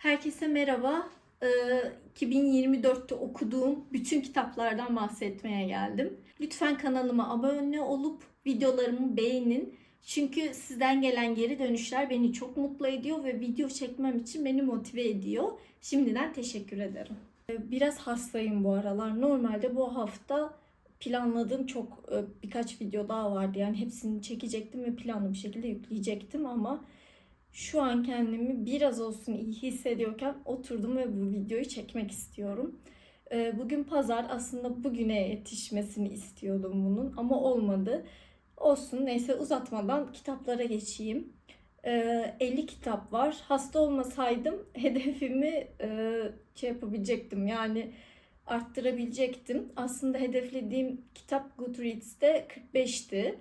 Herkese merhaba. Ee, 2024'te okuduğum bütün kitaplardan bahsetmeye geldim. Lütfen kanalıma abone olup videolarımı beğenin. Çünkü sizden gelen geri dönüşler beni çok mutlu ediyor ve video çekmem için beni motive ediyor. Şimdiden teşekkür ederim. Ee, Biraz hastayım bu aralar. Normalde bu hafta planladığım çok e, birkaç video daha vardı. Yani hepsini çekecektim ve planlı bir şekilde yükleyecektim ama şu an kendimi biraz olsun iyi hissediyorken oturdum ve bu videoyu çekmek istiyorum. Ee, Bugün pazar aslında bugüne yetişmesini istiyordum bunun ama olmadı. Olsun neyse uzatmadan kitaplara geçeyim. Ee, 50 kitap var. Hasta olmasaydım hedefimi e, şey yapabilecektim yani arttırabilecektim. Aslında hedeflediğim kitap Goodreads'te 45'ti.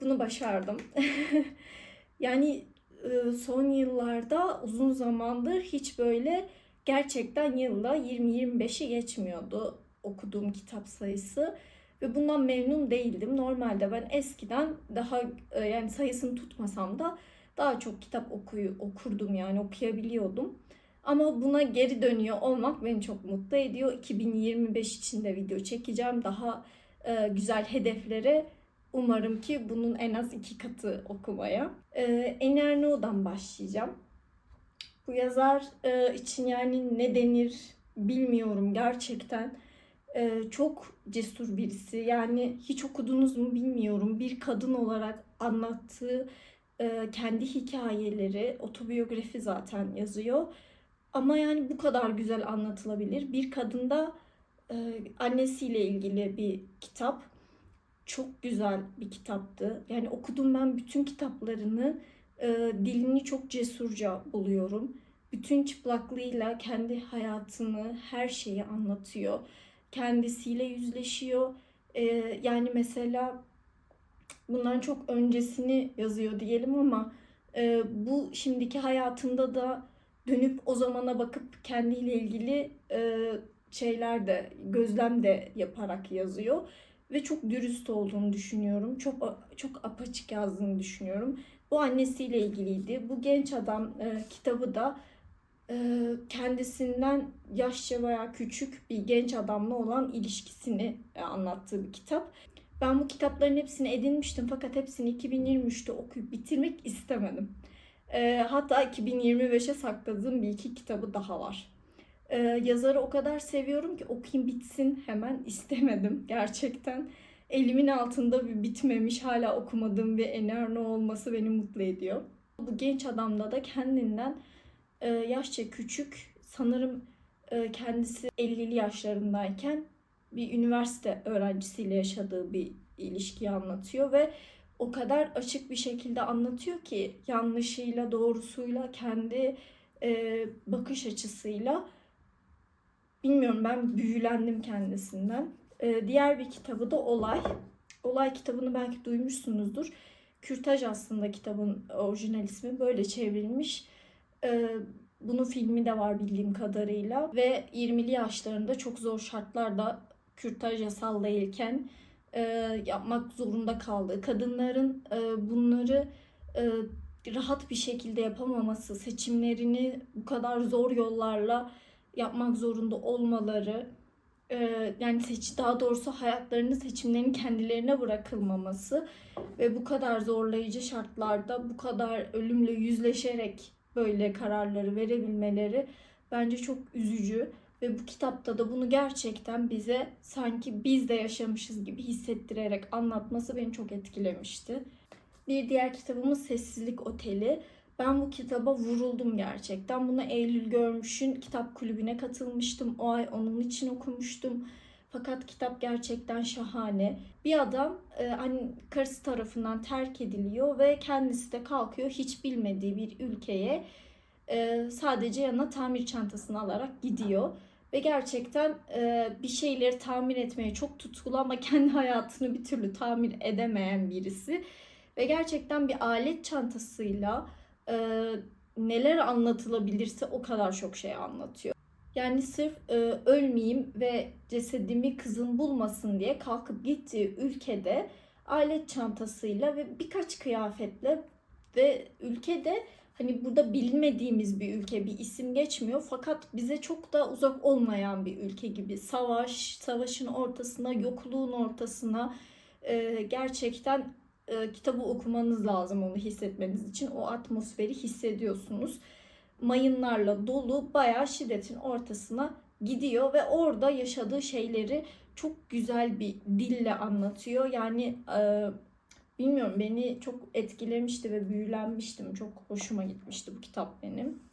Bunu başardım. yani son yıllarda uzun zamandır hiç böyle gerçekten yılda 20-25'i geçmiyordu okuduğum kitap sayısı ve bundan memnun değildim. Normalde ben eskiden daha e, yani sayısını tutmasam da daha çok kitap okuyu okurdum yani okuyabiliyordum. Ama buna geri dönüyor olmak beni çok mutlu ediyor. 2025 için de video çekeceğim. Daha e, güzel hedeflere Umarım ki bunun en az iki katı okumaya. Ee, Enerno'dan başlayacağım. Bu yazar e, için yani ne denir bilmiyorum gerçekten. Ee, çok cesur birisi. Yani hiç okudunuz mu bilmiyorum. Bir kadın olarak anlattığı e, kendi hikayeleri, otobiyografi zaten yazıyor. Ama yani bu kadar güzel anlatılabilir. Bir kadında e, annesiyle ilgili bir kitap çok güzel bir kitaptı. Yani okudum ben bütün kitaplarını. E, dilini çok cesurca buluyorum. Bütün çıplaklığıyla kendi hayatını, her şeyi anlatıyor. Kendisiyle yüzleşiyor. E, yani mesela bundan çok öncesini yazıyor diyelim ama e, bu şimdiki hayatında da dönüp o zamana bakıp kendiyle ilgili e, şeyler de gözlem de yaparak yazıyor ve çok dürüst olduğunu düşünüyorum. Çok çok apaçık yazdığını düşünüyorum. Bu annesiyle ilgiliydi. Bu genç adam e, kitabı da e, kendisinden yaşça veya küçük bir genç adamla olan ilişkisini e, anlattığı bir kitap. Ben bu kitapların hepsini edinmiştim fakat hepsini 2023'te okuyup bitirmek istemedim. E, hatta 2025'e sakladığım bir iki kitabı daha var. Ee, yazarı o kadar seviyorum ki okuyayım bitsin hemen istemedim gerçekten. Elimin altında bir bitmemiş hala okumadığım bir Enerno olması beni mutlu ediyor. Bu genç adamda da kendinden e, yaşça küçük sanırım e, kendisi 50'li yaşlarındayken bir üniversite öğrencisiyle yaşadığı bir ilişkiyi anlatıyor ve o kadar açık bir şekilde anlatıyor ki yanlışıyla doğrusuyla kendi e, bakış açısıyla Bilmiyorum ben büyülendim kendisinden. Ee, diğer bir kitabı da Olay. Olay kitabını belki duymuşsunuzdur. Kürtaj aslında kitabın orijinal ismi böyle çevrilmiş. Ee, bunun filmi de var bildiğim kadarıyla ve 20'li yaşlarında çok zor şartlarda kürtaj yasal değilken e, yapmak zorunda kaldığı kadınların e, bunları e, rahat bir şekilde yapamaması, seçimlerini bu kadar zor yollarla yapmak zorunda olmaları e, yani seç daha doğrusu hayatlarını seçimlerini kendilerine bırakılmaması ve bu kadar zorlayıcı şartlarda bu kadar ölümle yüzleşerek böyle kararları verebilmeleri bence çok üzücü ve bu kitapta da bunu gerçekten bize sanki biz de yaşamışız gibi hissettirerek anlatması beni çok etkilemişti. Bir diğer kitabımız Sessizlik Oteli. Ben bu kitaba vuruldum gerçekten. Bunu Eylül Görmüş'ün kitap kulübüne katılmıştım. O ay onun için okumuştum. Fakat kitap gerçekten şahane. Bir adam e, hani karısı tarafından terk ediliyor ve kendisi de kalkıyor hiç bilmediği bir ülkeye e, sadece yanına tamir çantasını alarak gidiyor. Ve gerçekten e, bir şeyleri tamir etmeye çok tutkulu ama kendi hayatını bir türlü tamir edemeyen birisi. Ve gerçekten bir alet çantasıyla e, neler anlatılabilirse o kadar çok şey anlatıyor. Yani sırf e, ölmeyeyim ve cesedimi kızım bulmasın diye kalkıp gittiği ülkede alet çantasıyla ve birkaç kıyafetle ve ülkede hani burada bilmediğimiz bir ülke, bir isim geçmiyor fakat bize çok da uzak olmayan bir ülke gibi. Savaş, savaşın ortasına, yokluğun ortasına e, gerçekten e, kitabı okumanız lazım onu hissetmeniz için. O atmosferi hissediyorsunuz. Mayınlarla dolu bayağı şiddetin ortasına gidiyor ve orada yaşadığı şeyleri çok güzel bir dille anlatıyor. Yani e, bilmiyorum beni çok etkilemişti ve büyülenmiştim. Çok hoşuma gitmişti bu kitap benim.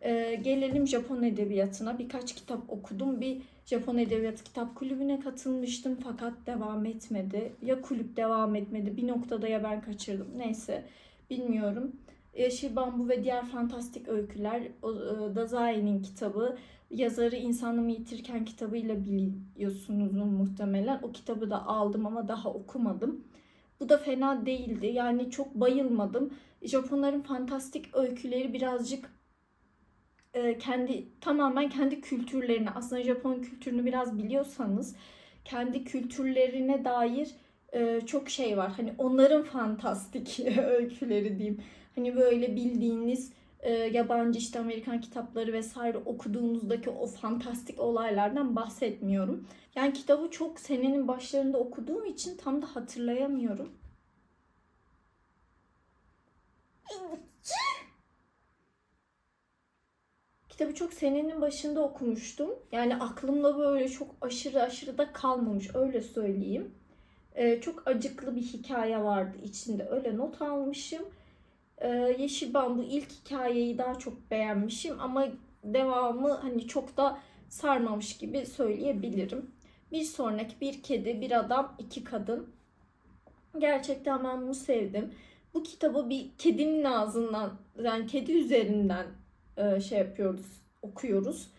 E, gelelim Japon edebiyatına. Birkaç kitap okudum. Bir Japon Edebiyatı Kitap Kulübü'ne katılmıştım fakat devam etmedi. Ya kulüp devam etmedi bir noktada ya ben kaçırdım. Neyse bilmiyorum. Yeşil Bambu ve Diğer Fantastik Öyküler e, Dazai'nin kitabı. Yazarı İnsanlığımı Yitirken kitabıyla biliyorsunuz muhtemelen. O kitabı da aldım ama daha okumadım. Bu da fena değildi. Yani çok bayılmadım. Japonların fantastik öyküleri birazcık e, kendi tamamen kendi kültürlerini aslında Japon kültürünü biraz biliyorsanız kendi kültürlerine dair e, çok şey var. Hani onların fantastik öyküleri diyeyim. Hani böyle bildiğiniz e, yabancı işte Amerikan kitapları vesaire okuduğunuzdaki o fantastik olaylardan bahsetmiyorum. Yani kitabı çok senenin başlarında okuduğum için tam da hatırlayamıyorum. Kitabı çok senenin başında okumuştum. Yani aklımda böyle çok aşırı aşırı da kalmamış öyle söyleyeyim. Ee, çok acıklı bir hikaye vardı içinde öyle not almışım. Ee, Yeşil Bambu ilk hikayeyi daha çok beğenmişim ama devamı hani çok da sarmamış gibi söyleyebilirim. Bir sonraki bir kedi, bir adam, iki kadın. Gerçekten ben bunu sevdim. Bu kitabı bir kedinin ağzından yani kedi üzerinden e, şey yapıyoruz, okuyoruz.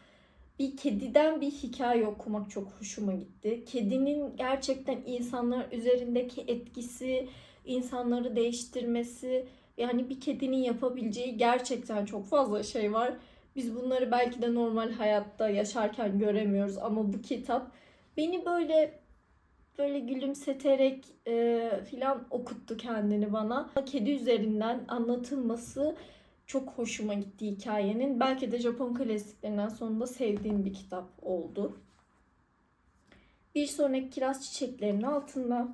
Bir kediden bir hikaye okumak çok hoşuma gitti. Kedinin gerçekten insanlar üzerindeki etkisi, insanları değiştirmesi, yani bir kedinin yapabileceği gerçekten çok fazla şey var. Biz bunları belki de normal hayatta yaşarken göremiyoruz ama bu kitap beni böyle böyle gülümseterek e, filan okuttu kendini bana. Kedi üzerinden anlatılması çok hoşuma gitti hikayenin. Belki de Japon klasiklerinden sonunda sevdiğim bir kitap oldu. Bir sonraki kiraz çiçeklerinin altında.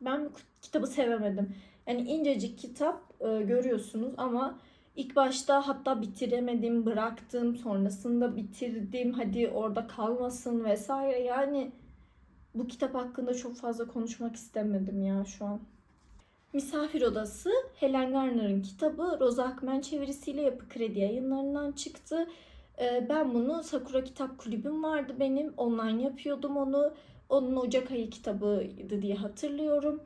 Ben bu kitabı sevemedim. Yani incecik kitap e, görüyorsunuz ama ilk başta hatta bitiremedim, bıraktım. Sonrasında bitirdim. Hadi orada kalmasın vesaire. Yani bu kitap hakkında çok fazla konuşmak istemedim ya şu an. Misafir Odası Helen Garner'ın kitabı Rosa Akmen çevirisiyle Yapı Kredi yayınlarından çıktı. Ee, Ben bunu Sakura Kitap Kulübüm vardı benim. Online yapıyordum onu. Onun Ocak ayı kitabıydı diye hatırlıyorum.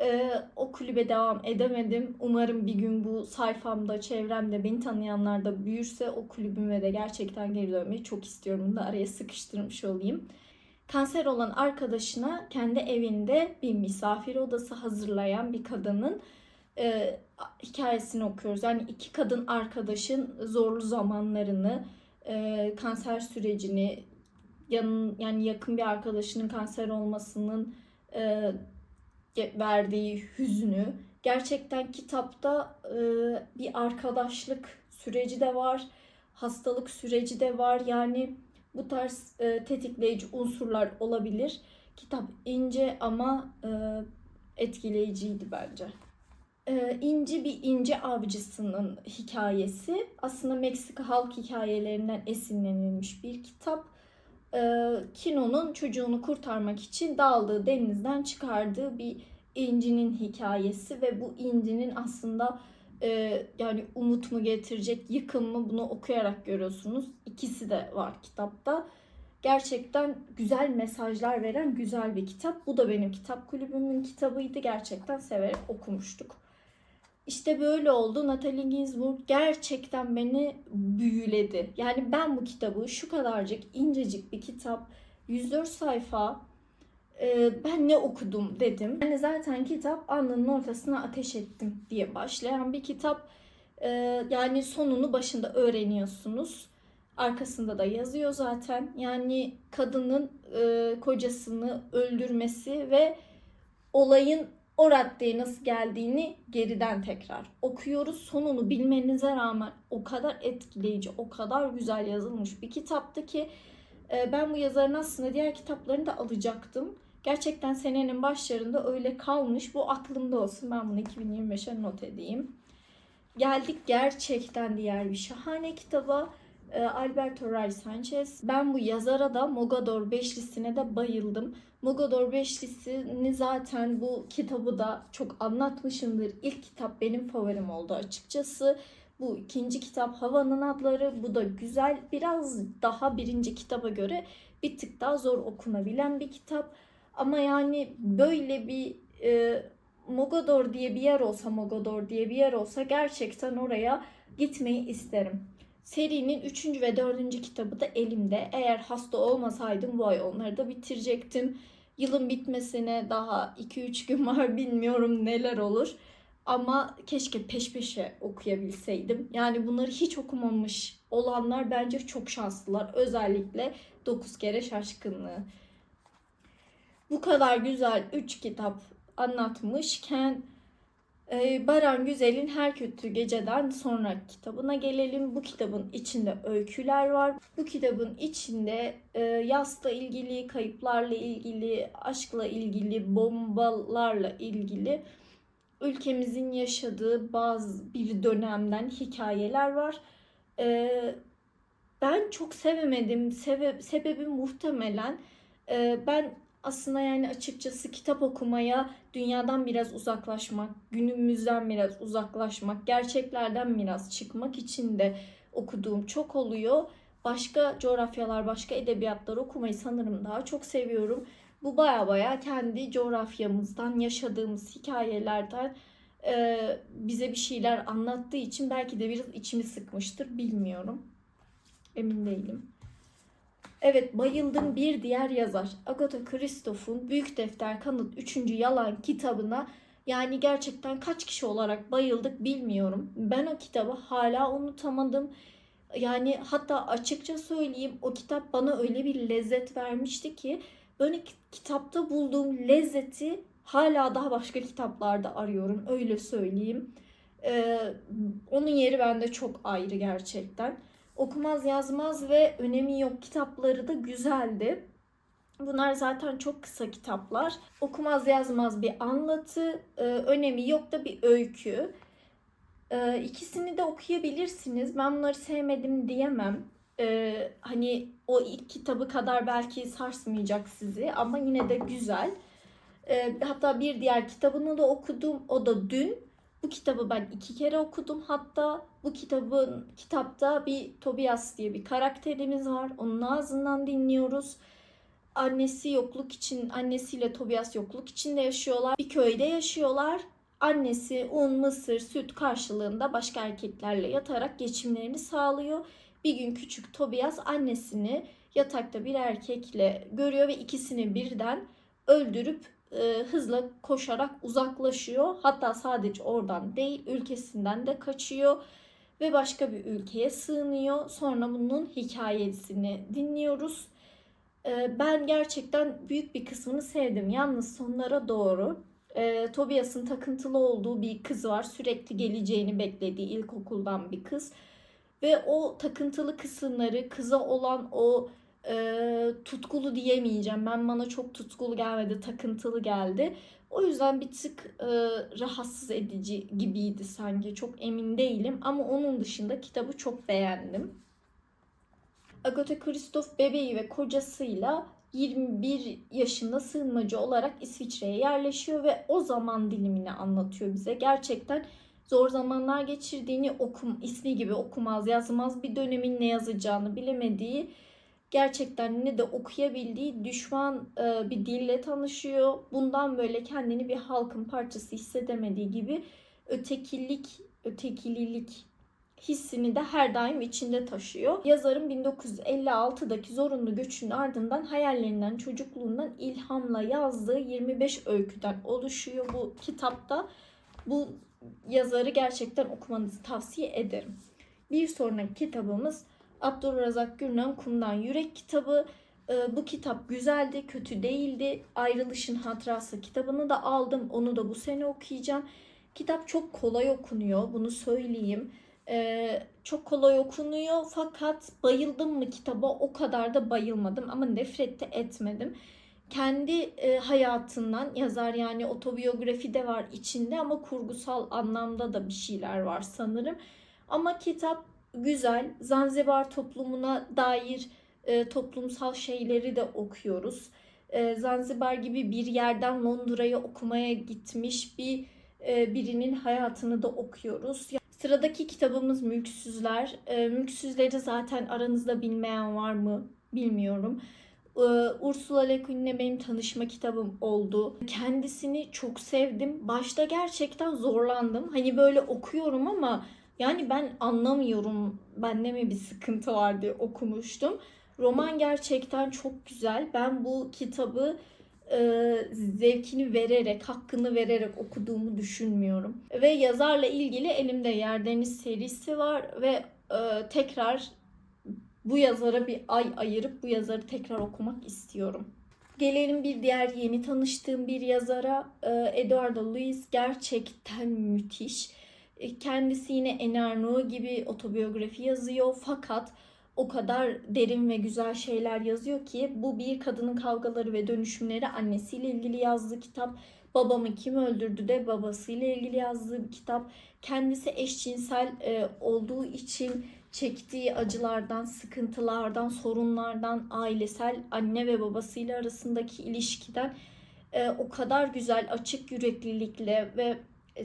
Ee, o kulübe devam edemedim. Umarım bir gün bu sayfamda, çevremde, beni tanıyanlar da büyürse o kulübüme de gerçekten geri dönmeyi çok istiyorum. Bunu da araya sıkıştırmış olayım kanser olan arkadaşına kendi evinde bir misafir odası hazırlayan bir kadının e, hikayesini okuyoruz. Yani iki kadın arkadaşın zorlu zamanlarını, e, kanser sürecini, yanın, yani yakın bir arkadaşının kanser olmasının e, verdiği hüznü. Gerçekten kitapta e, bir arkadaşlık süreci de var, hastalık süreci de var. Yani bu tarz e, tetikleyici unsurlar olabilir. Kitap ince ama e, etkileyiciydi bence. E, İnci bir ince avcısının hikayesi. Aslında Meksika halk hikayelerinden esinlenilmiş bir kitap. E, Kino'nun çocuğunu kurtarmak için daldığı denizden çıkardığı bir incinin hikayesi ve bu incinin aslında e, yani umut mu getirecek, yıkım mı bunu okuyarak görüyorsunuz. İkisi de var kitapta. Gerçekten güzel mesajlar veren güzel bir kitap. Bu da benim kitap kulübümün kitabıydı. Gerçekten severek okumuştuk. İşte böyle oldu. Natalie Ginsburg gerçekten beni büyüledi. Yani ben bu kitabı şu kadarcık incecik bir kitap 104 sayfa e, ben ne okudum dedim. Yani zaten kitap alnının ortasına ateş ettim diye başlayan bir kitap. E, yani sonunu başında öğreniyorsunuz. Arkasında da yazıyor zaten. Yani kadının e, kocasını öldürmesi ve olayın o raddeye nasıl geldiğini geriden tekrar okuyoruz. Sonunu bilmenize rağmen o kadar etkileyici, o kadar güzel yazılmış bir kitaptı ki e, ben bu yazarın aslında diğer kitaplarını da alacaktım. Gerçekten senenin başlarında öyle kalmış. Bu aklımda olsun. Ben bunu 2025'e not edeyim. Geldik gerçekten diğer bir şahane kitaba. E, Alberto Ray Sanchez. Ben bu yazara da Mogador Beşlisi'ne de bayıldım. Mogador Beşlisi'ni zaten bu kitabı da çok anlatmışımdır. İlk kitap benim favorim oldu açıkçası. Bu ikinci kitap Havanın Adları. Bu da güzel. Biraz daha birinci kitaba göre bir tık daha zor okunabilen bir kitap. Ama yani böyle bir e, Mogador diye bir yer olsa, Mogador diye bir yer olsa gerçekten oraya gitmeyi isterim. Serinin 3. ve 4. kitabı da elimde. Eğer hasta olmasaydım bu ay onları da bitirecektim. Yılın bitmesine daha 2-3 gün var bilmiyorum neler olur. Ama keşke peş peşe okuyabilseydim. Yani bunları hiç okumamış olanlar bence çok şanslılar. Özellikle 9 kere şaşkınlığı. Bu kadar güzel 3 kitap anlatmışken ee, Baran Güzel'in Her Kötü Geceden sonra kitabına gelelim. Bu kitabın içinde öyküler var. Bu kitabın içinde e, yasla ilgili, kayıplarla ilgili, aşkla ilgili, bombalarla ilgili ülkemizin yaşadığı bazı bir dönemden hikayeler var. Ee, ben çok sevemedim. Sebe sebebi muhtemelen e, ben aslında yani açıkçası kitap okumaya dünyadan biraz uzaklaşmak, günümüzden biraz uzaklaşmak, gerçeklerden biraz çıkmak için de okuduğum çok oluyor. Başka coğrafyalar, başka edebiyatlar okumayı sanırım daha çok seviyorum. Bu baya baya kendi coğrafyamızdan, yaşadığımız hikayelerden e, bize bir şeyler anlattığı için belki de biraz içimi sıkmıştır, bilmiyorum. Emin değilim. Evet bayıldım bir diğer yazar. Agatha Christoph'un Büyük Defter Kanıt 3. Yalan kitabına yani gerçekten kaç kişi olarak bayıldık bilmiyorum. Ben o kitabı hala unutamadım. Yani hatta açıkça söyleyeyim o kitap bana öyle bir lezzet vermişti ki böyle kitapta bulduğum lezzeti hala daha başka kitaplarda arıyorum öyle söyleyeyim. Ee, onun yeri bende çok ayrı gerçekten. Okumaz yazmaz ve önemi yok kitapları da güzeldi. Bunlar zaten çok kısa kitaplar. Okumaz yazmaz bir anlatı, e, önemi yok da bir öykü. E, ikisini de okuyabilirsiniz. Ben bunları sevmedim diyemem. E, hani o ilk kitabı kadar belki sarsmayacak sizi ama yine de güzel. hatta bir diğer kitabını da okudum. O da dün. Bu kitabı ben iki kere okudum. Hatta bu kitabın kitapta bir Tobias diye bir karakterimiz var. Onun ağzından dinliyoruz. Annesi yokluk için, annesiyle Tobias yokluk içinde yaşıyorlar. Bir köyde yaşıyorlar. Annesi un, mısır, süt karşılığında başka erkeklerle yatarak geçimlerini sağlıyor. Bir gün küçük Tobias annesini yatakta bir erkekle görüyor ve ikisini birden öldürüp e, hızla koşarak uzaklaşıyor. Hatta sadece oradan değil ülkesinden de kaçıyor ve başka bir ülkeye sığınıyor. Sonra bunun hikayesini dinliyoruz. E, ben gerçekten büyük bir kısmını sevdim. Yalnız sonlara doğru e, Tobias'ın takıntılı olduğu bir kız var. Sürekli geleceğini beklediği ilkokuldan bir kız. Ve o takıntılı kısımları, kıza olan o e, tutkulu diyemeyeceğim. Ben bana çok tutkulu gelmedi, takıntılı geldi. O yüzden bir tık e, rahatsız edici gibiydi sanki. Çok emin değilim ama onun dışında kitabı çok beğendim. Agatha Christoph bebeği ve kocasıyla 21 yaşında sığınmacı olarak İsviçre'ye yerleşiyor ve o zaman dilimini anlatıyor bize. Gerçekten zor zamanlar geçirdiğini okum ismi gibi okumaz yazmaz bir dönemin ne yazacağını bilemediği gerçekten ne de okuyabildiği düşman e, bir dille tanışıyor. Bundan böyle kendini bir halkın parçası hissedemediği gibi ötekilik, ötekililik hissini de her daim içinde taşıyor. Yazarın 1956'daki zorunlu göçün ardından hayallerinden, çocukluğundan ilhamla yazdığı 25 öyküden oluşuyor bu kitapta. Bu yazarı gerçekten okumanızı tavsiye ederim. Bir sonraki kitabımız Abdurrazak Gürnan Kum'dan Yürek kitabı. Ee, bu kitap güzeldi, kötü değildi. Ayrılışın Hatırası kitabını da aldım. Onu da bu sene okuyacağım. Kitap çok kolay okunuyor, bunu söyleyeyim. Ee, çok kolay okunuyor fakat bayıldım mı kitaba o kadar da bayılmadım ama nefret de etmedim. Kendi e, hayatından yazar yani otobiyografi de var içinde ama kurgusal anlamda da bir şeyler var sanırım. Ama kitap güzel. Zanzibar toplumuna dair e, toplumsal şeyleri de okuyoruz. E, Zanzibar gibi bir yerden Londra'ya okumaya gitmiş bir e, birinin hayatını da okuyoruz. Sıradaki kitabımız Mülksüzler. E, Mülksüzleri zaten aranızda bilmeyen var mı bilmiyorum. E, Ursula Le Guin'le benim tanışma kitabım oldu. Kendisini çok sevdim. Başta gerçekten zorlandım. Hani böyle okuyorum ama yani ben anlamıyorum. Bende mi bir sıkıntı var diye okumuştum. Roman gerçekten çok güzel. Ben bu kitabı e, zevkini vererek, hakkını vererek okuduğumu düşünmüyorum. Ve yazarla ilgili elimde Yerdeniz serisi var ve e, tekrar bu yazara bir ay ayırıp bu yazarı tekrar okumak istiyorum. Gelelim bir diğer yeni tanıştığım bir yazara. E, Eduardo Luis gerçekten müthiş. E, Kendisi yine Enarno gibi otobiyografi yazıyor fakat o kadar derin ve güzel şeyler yazıyor ki bu bir kadının kavgaları ve dönüşümleri annesiyle ilgili yazdığı kitap. Babamı kim öldürdü de babasıyla ilgili yazdığı bir kitap. Kendisi eşcinsel e, olduğu için çektiği acılardan, sıkıntılardan, sorunlardan, ailesel anne ve babasıyla arasındaki ilişkiden e, o kadar güzel, açık yüreklilikle ve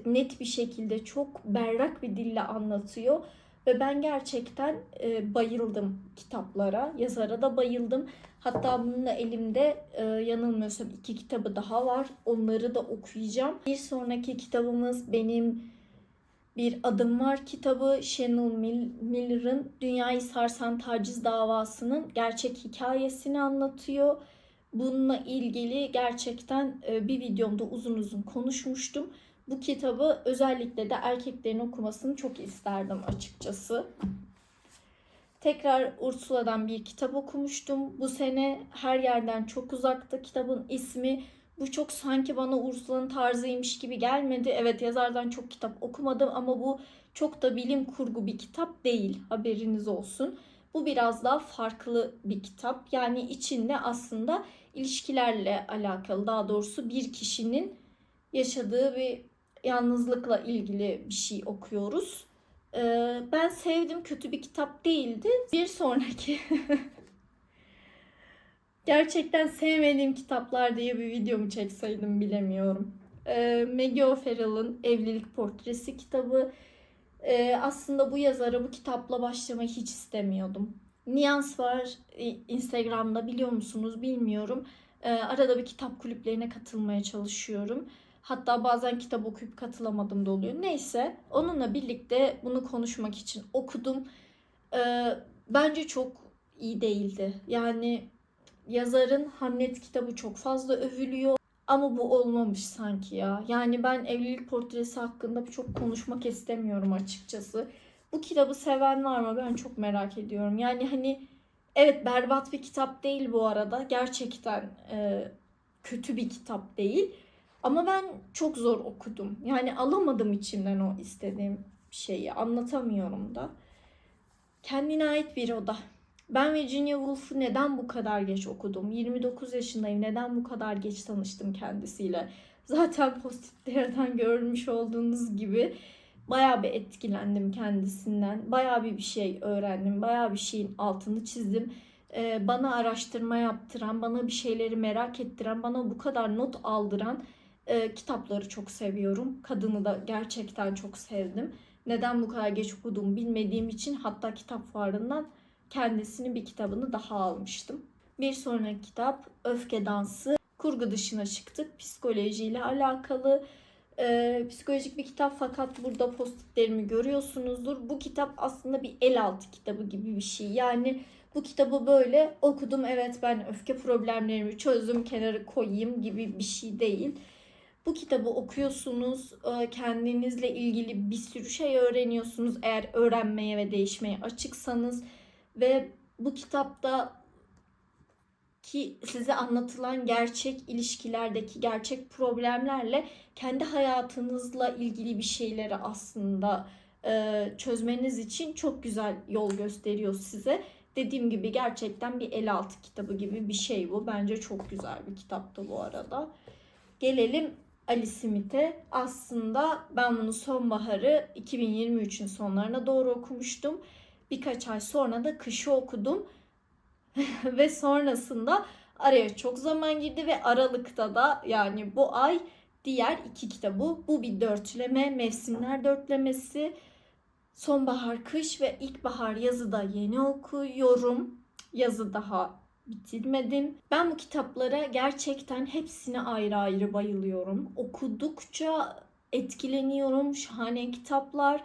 net bir şekilde çok berrak bir dille anlatıyor. Ve ben gerçekten e, bayıldım kitaplara, yazara da bayıldım. Hatta bununla elimde e, yanılmıyorsam iki kitabı daha var. Onları da okuyacağım. Bir sonraki kitabımız benim Bir Adım Var kitabı. Shannon Miller'ın Dünyayı Sarsan Taciz davasının gerçek hikayesini anlatıyor. Bununla ilgili gerçekten e, bir videomda uzun uzun konuşmuştum. Bu kitabı özellikle de erkeklerin okumasını çok isterdim açıkçası. Tekrar Ursula'dan bir kitap okumuştum. Bu sene her yerden çok uzakta kitabın ismi. Bu çok sanki bana Ursula'nın tarzıymış gibi gelmedi. Evet yazardan çok kitap okumadım ama bu çok da bilim kurgu bir kitap değil. Haberiniz olsun. Bu biraz daha farklı bir kitap. Yani içinde aslında ilişkilerle alakalı daha doğrusu bir kişinin yaşadığı bir yalnızlıkla ilgili bir şey okuyoruz. Ee, ben sevdim. Kötü bir kitap değildi. Bir sonraki gerçekten sevmediğim kitaplar diye bir videomu çekseydim bilemiyorum. Ee, Maggie O'Farrell'ın Evlilik Portresi kitabı. Ee, aslında bu yazara bu kitapla başlamayı hiç istemiyordum. Niyans var Instagram'da biliyor musunuz bilmiyorum. Ee, arada bir kitap kulüplerine katılmaya çalışıyorum. Hatta bazen kitap okuyup katılamadım da oluyor. Neyse onunla birlikte bunu konuşmak için okudum. Ee, bence çok iyi değildi. Yani yazarın Hamlet kitabı çok fazla övülüyor. Ama bu olmamış sanki ya. Yani ben evlilik portresi hakkında çok konuşmak istemiyorum açıkçası. Bu kitabı seven var mı? Ben çok merak ediyorum. Yani hani evet berbat bir kitap değil bu arada. Gerçekten e, kötü bir kitap değil. Ama ben çok zor okudum. Yani alamadım içimden o istediğim şeyi. Anlatamıyorum da. Kendine ait bir oda. Ben Virginia Woolf'u neden bu kadar geç okudum? 29 yaşındayım. Neden bu kadar geç tanıştım kendisiyle? Zaten postitlerden görmüş olduğunuz gibi bayağı bir etkilendim kendisinden. Bayağı bir şey öğrendim. Bayağı bir şeyin altını çizdim. Ee, bana araştırma yaptıran, bana bir şeyleri merak ettiren, bana bu kadar not aldıran e, kitapları çok seviyorum. Kadını da gerçekten çok sevdim. Neden bu kadar geç okuduğumu bilmediğim için hatta kitap fuarından kendisinin bir kitabını daha almıştım. Bir sonraki kitap Öfke Dansı. Kurgu dışına çıktık. Psikolojiyle alakalı e, psikolojik bir kitap fakat burada postitlerimi görüyorsunuzdur. Bu kitap aslında bir el altı kitabı gibi bir şey. Yani bu kitabı böyle okudum evet ben öfke problemlerimi çözdüm kenara koyayım gibi bir şey değil. Bu kitabı okuyorsunuz, e, kendinizle ilgili bir sürü şey öğreniyorsunuz eğer öğrenmeye ve değişmeye açıksanız ve bu kitapta ki size anlatılan gerçek ilişkilerdeki gerçek problemlerle kendi hayatınızla ilgili bir şeyleri aslında e, çözmeniz için çok güzel yol gösteriyor size. Dediğim gibi gerçekten bir el altı kitabı gibi bir şey bu. Bence çok güzel bir kitaptı bu arada. Gelelim Ali Smith'e. Aslında ben bunu sonbaharı 2023'ün sonlarına doğru okumuştum. Birkaç ay sonra da kışı okudum. ve sonrasında araya çok zaman girdi ve Aralık'ta da yani bu ay diğer iki kitabı bu bir dörtleme mevsimler dörtlemesi sonbahar kış ve ilkbahar yazı da yeni okuyorum yazı daha bitirmedim ben bu kitaplara gerçekten hepsine ayrı ayrı bayılıyorum okudukça etkileniyorum şahane kitaplar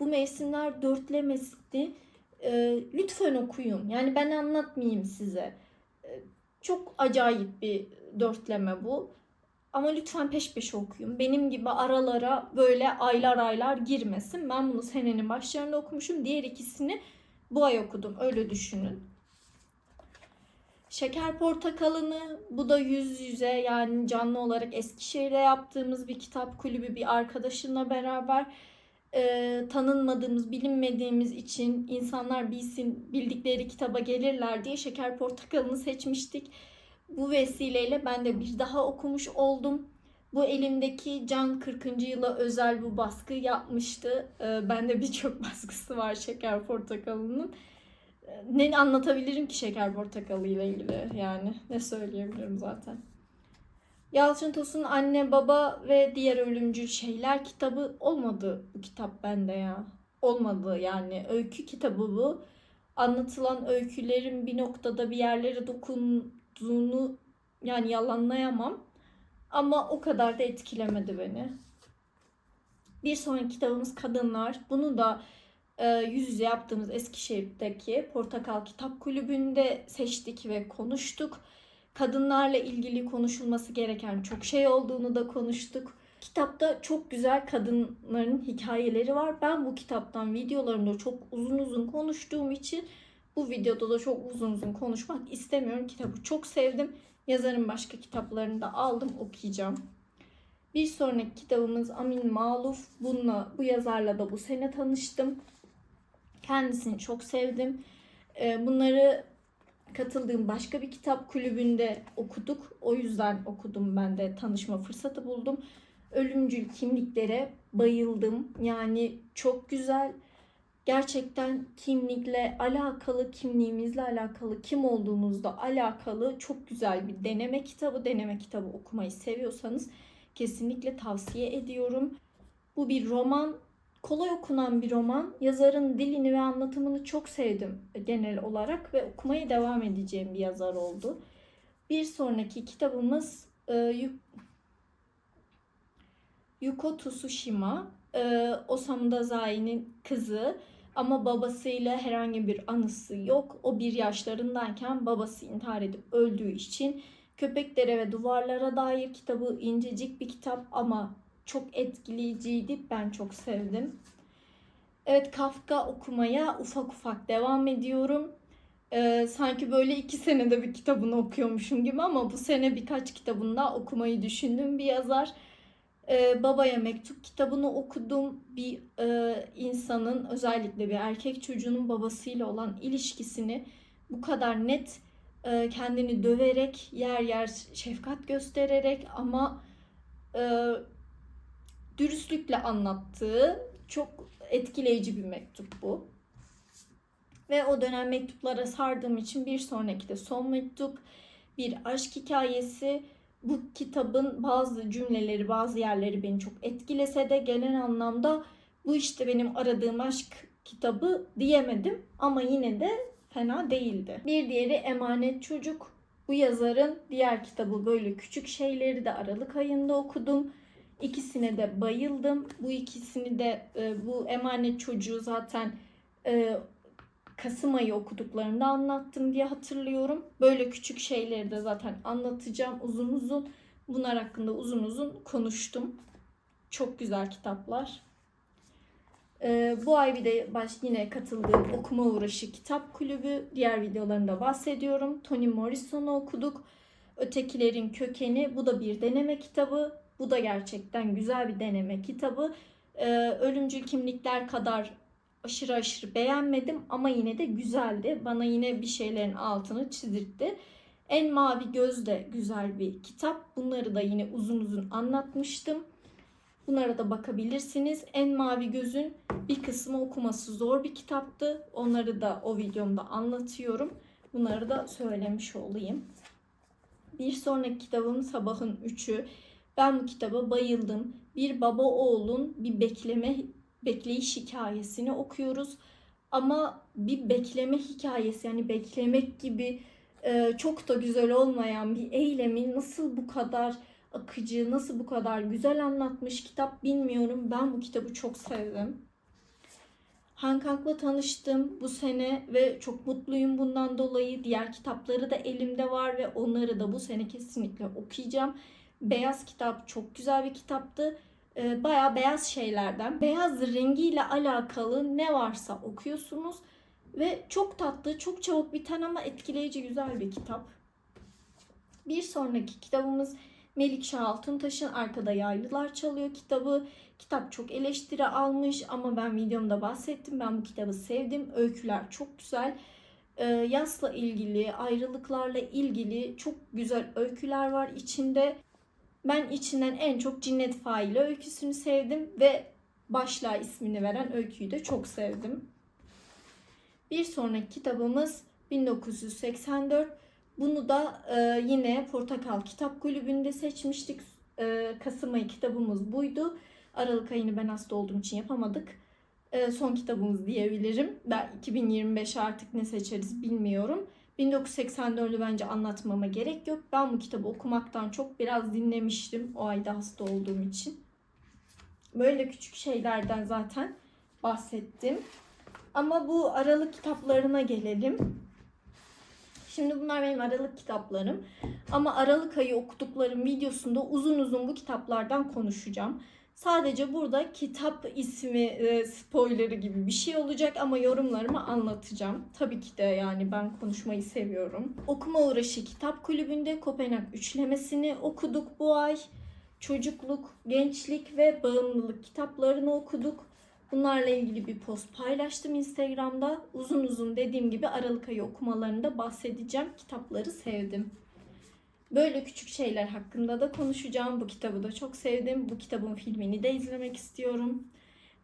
bu mevsimler dörtlemesi e, lütfen okuyun. Yani ben anlatmayayım size. E, çok acayip bir dörtleme bu. Ama lütfen peş peşe okuyun. Benim gibi aralara böyle aylar aylar girmesin. Ben bunu senenin başlarında okumuşum. Diğer ikisini bu ay okudum. Öyle düşünün. Şeker Portakalı'nı bu da yüz yüze yani canlı olarak Eskişehir'de yaptığımız bir kitap kulübü bir arkadaşımla beraber e, tanınmadığımız, bilinmediğimiz için insanlar bilsin, bildikleri kitaba gelirler diye Şeker Portakalı'nı seçmiştik. Bu vesileyle ben de bir daha okumuş oldum. Bu elimdeki Can 40. yıla özel bu baskı yapmıştı. E, bende birçok baskısı var Şeker Portakalı'nın. Ne anlatabilirim ki Şeker Portakalı ile ilgili yani ne söyleyebilirim zaten. Yalçın Tosun Anne Baba ve Diğer Ölümcül Şeyler kitabı olmadı bu kitap bende ya. Olmadı yani öykü kitabı bu. Anlatılan öykülerin bir noktada bir yerlere dokunduğunu yani yalanlayamam. Ama o kadar da etkilemedi beni. Bir sonraki kitabımız Kadınlar. Bunu da yüz yüze yaptığımız Eskişehir'deki Portakal Kitap Kulübü'nde seçtik ve konuştuk kadınlarla ilgili konuşulması gereken çok şey olduğunu da konuştuk. Kitapta çok güzel kadınların hikayeleri var. Ben bu kitaptan videolarımda çok uzun uzun konuştuğum için bu videoda da çok uzun uzun konuşmak istemiyorum. Kitabı çok sevdim. Yazarın başka kitaplarını da aldım okuyacağım. Bir sonraki kitabımız Amin Maluf. Bununla, bu yazarla da bu sene tanıştım. Kendisini çok sevdim. Ee, bunları katıldığım başka bir kitap kulübünde okuduk. O yüzden okudum ben de tanışma fırsatı buldum. Ölümcül kimliklere bayıldım. Yani çok güzel. Gerçekten kimlikle alakalı, kimliğimizle alakalı, kim olduğumuzla alakalı çok güzel bir deneme kitabı. Deneme kitabı okumayı seviyorsanız kesinlikle tavsiye ediyorum. Bu bir roman kolay okunan bir roman. Yazarın dilini ve anlatımını çok sevdim genel olarak ve okumaya devam edeceğim bir yazar oldu. Bir sonraki kitabımız e, Yuko Tsushima. E, Osamu Dazai'nin kızı ama babasıyla herhangi bir anısı yok. O bir yaşlarındayken babası intihar edip öldüğü için Köpeklere ve Duvarlara dair kitabı incecik bir kitap ama çok etkileyiciydi. Ben çok sevdim. Evet Kafka okumaya ufak ufak devam ediyorum. Ee, sanki böyle iki senede bir kitabını okuyormuşum gibi ama bu sene birkaç kitabını da okumayı düşündüğüm bir yazar. Ee, Babaya Mektup kitabını okudum. Bir e, insanın özellikle bir erkek çocuğunun babasıyla olan ilişkisini bu kadar net e, kendini döverek, yer yer şefkat göstererek ama e, dürüstlükle anlattığı çok etkileyici bir mektup bu. Ve o dönem mektuplara sardığım için bir sonraki de son mektup bir aşk hikayesi. Bu kitabın bazı cümleleri, bazı yerleri beni çok etkilese de genel anlamda bu işte benim aradığım aşk kitabı diyemedim ama yine de fena değildi. Bir diğeri Emanet Çocuk. Bu yazarın diğer kitabı böyle küçük şeyleri de Aralık ayında okudum. İkisine de bayıldım. Bu ikisini de e, bu emanet çocuğu zaten e, Kasım ayı okuduklarında anlattım diye hatırlıyorum. Böyle küçük şeyleri de zaten anlatacağım uzun uzun. Bunlar hakkında uzun uzun konuştum. Çok güzel kitaplar. Ee, bu ay bir de baş, yine katıldığım okuma uğraşı kitap kulübü. Diğer videolarında bahsediyorum. Toni Morrison'u okuduk. Ötekilerin Kökeni. Bu da bir deneme kitabı. Bu da gerçekten güzel bir deneme kitabı. Ee, Ölümcül Kimlikler kadar aşırı aşırı beğenmedim ama yine de güzeldi. Bana yine bir şeylerin altını çizdirtti. En Mavi Göz de güzel bir kitap. Bunları da yine uzun uzun anlatmıştım. Bunlara da bakabilirsiniz. En Mavi Göz'ün bir kısmı okuması zor bir kitaptı. Onları da o videomda anlatıyorum. Bunları da söylemiş olayım. Bir sonraki kitabım Sabahın Üçü. Ben bu kitaba bayıldım. Bir baba oğlun bir bekleme bekleyiş hikayesini okuyoruz. Ama bir bekleme hikayesi yani beklemek gibi e, çok da güzel olmayan bir eylemi nasıl bu kadar akıcı, nasıl bu kadar güzel anlatmış kitap bilmiyorum. Ben bu kitabı çok sevdim. Han Kang'la tanıştım bu sene ve çok mutluyum bundan dolayı. Diğer kitapları da elimde var ve onları da bu sene kesinlikle okuyacağım. Beyaz kitap çok güzel bir kitaptı. Ee, Bayağı beyaz şeylerden, beyaz rengiyle alakalı ne varsa okuyorsunuz. Ve çok tatlı, çok çabuk biten ama etkileyici güzel bir kitap. Bir sonraki kitabımız Melikşah Altuntaş'ın Arkada Yaylılar Çalıyor kitabı. Kitap çok eleştiri almış ama ben videomda bahsettim. Ben bu kitabı sevdim. Öyküler çok güzel. Ee, yasla ilgili, ayrılıklarla ilgili çok güzel öyküler var içinde. Ben içinden en çok Cinnet Faili öyküsünü sevdim ve başlığa ismini veren öyküyü de çok sevdim. Bir sonraki kitabımız 1984. Bunu da e, yine Portakal Kitap Kulübü'nde seçmiştik. E, Kasım ayı kitabımız buydu. Aralık ayını ben hasta olduğum için yapamadık. E, son kitabımız diyebilirim. Ben 2025 artık ne seçeriz bilmiyorum. 1984'ü bence anlatmama gerek yok. Ben bu kitabı okumaktan çok biraz dinlemiştim o ayda hasta olduğum için. Böyle küçük şeylerden zaten bahsettim. Ama bu aralık kitaplarına gelelim. Şimdi bunlar benim aralık kitaplarım. Ama aralık ayı okuduklarım videosunda uzun uzun bu kitaplardan konuşacağım. Sadece burada kitap ismi e, spoilerı gibi bir şey olacak ama yorumlarımı anlatacağım. Tabii ki de yani ben konuşmayı seviyorum. Okuma Uğraşı Kitap Kulübü'nde Kopenhag üçlemesini okuduk bu ay. Çocukluk, gençlik ve bağımlılık kitaplarını okuduk. Bunlarla ilgili bir post paylaştım Instagram'da. Uzun uzun dediğim gibi Aralık ayı okumalarında bahsedeceğim. Kitapları sevdim. Böyle küçük şeyler hakkında da konuşacağım. Bu kitabı da çok sevdim. Bu kitabın filmini de izlemek istiyorum.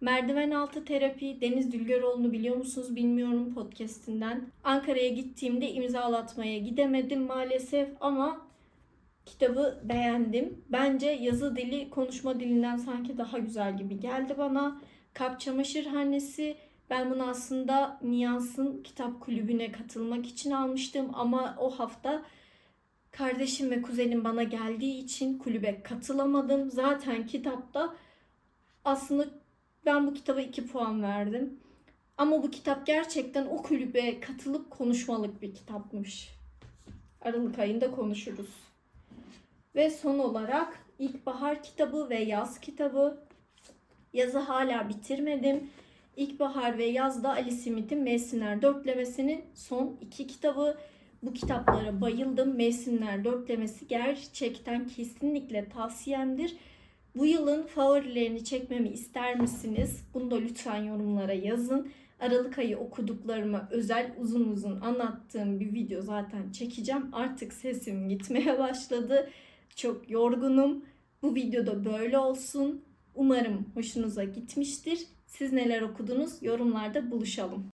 Merdiven Altı Terapi Deniz Dülgeroğlu'nu biliyor musunuz bilmiyorum podcastinden. Ankara'ya gittiğimde imzalatmaya gidemedim maalesef ama kitabı beğendim. Bence yazı dili konuşma dilinden sanki daha güzel gibi geldi bana. Kap Çamaşırhanesi ben bunu aslında Niyans'ın kitap kulübüne katılmak için almıştım ama o hafta kardeşim ve kuzenim bana geldiği için kulübe katılamadım. Zaten kitapta aslında ben bu kitaba 2 puan verdim. Ama bu kitap gerçekten o kulübe katılıp konuşmalık bir kitapmış. Aralık ayında konuşuruz. Ve son olarak ilkbahar kitabı ve yaz kitabı. Yazı hala bitirmedim. İlkbahar ve yazda Ali Smith'in Mevsimler Dörtlemesi'nin son iki kitabı. Bu kitaplara bayıldım. Mevsimler Dörtlemesi gerçekten kesinlikle tavsiyemdir. Bu yılın favorilerini çekmemi ister misiniz? Bunu da lütfen yorumlara yazın. Aralık ayı okuduklarıma özel uzun uzun anlattığım bir video zaten çekeceğim. Artık sesim gitmeye başladı. Çok yorgunum. Bu videoda böyle olsun. Umarım hoşunuza gitmiştir. Siz neler okudunuz? Yorumlarda buluşalım.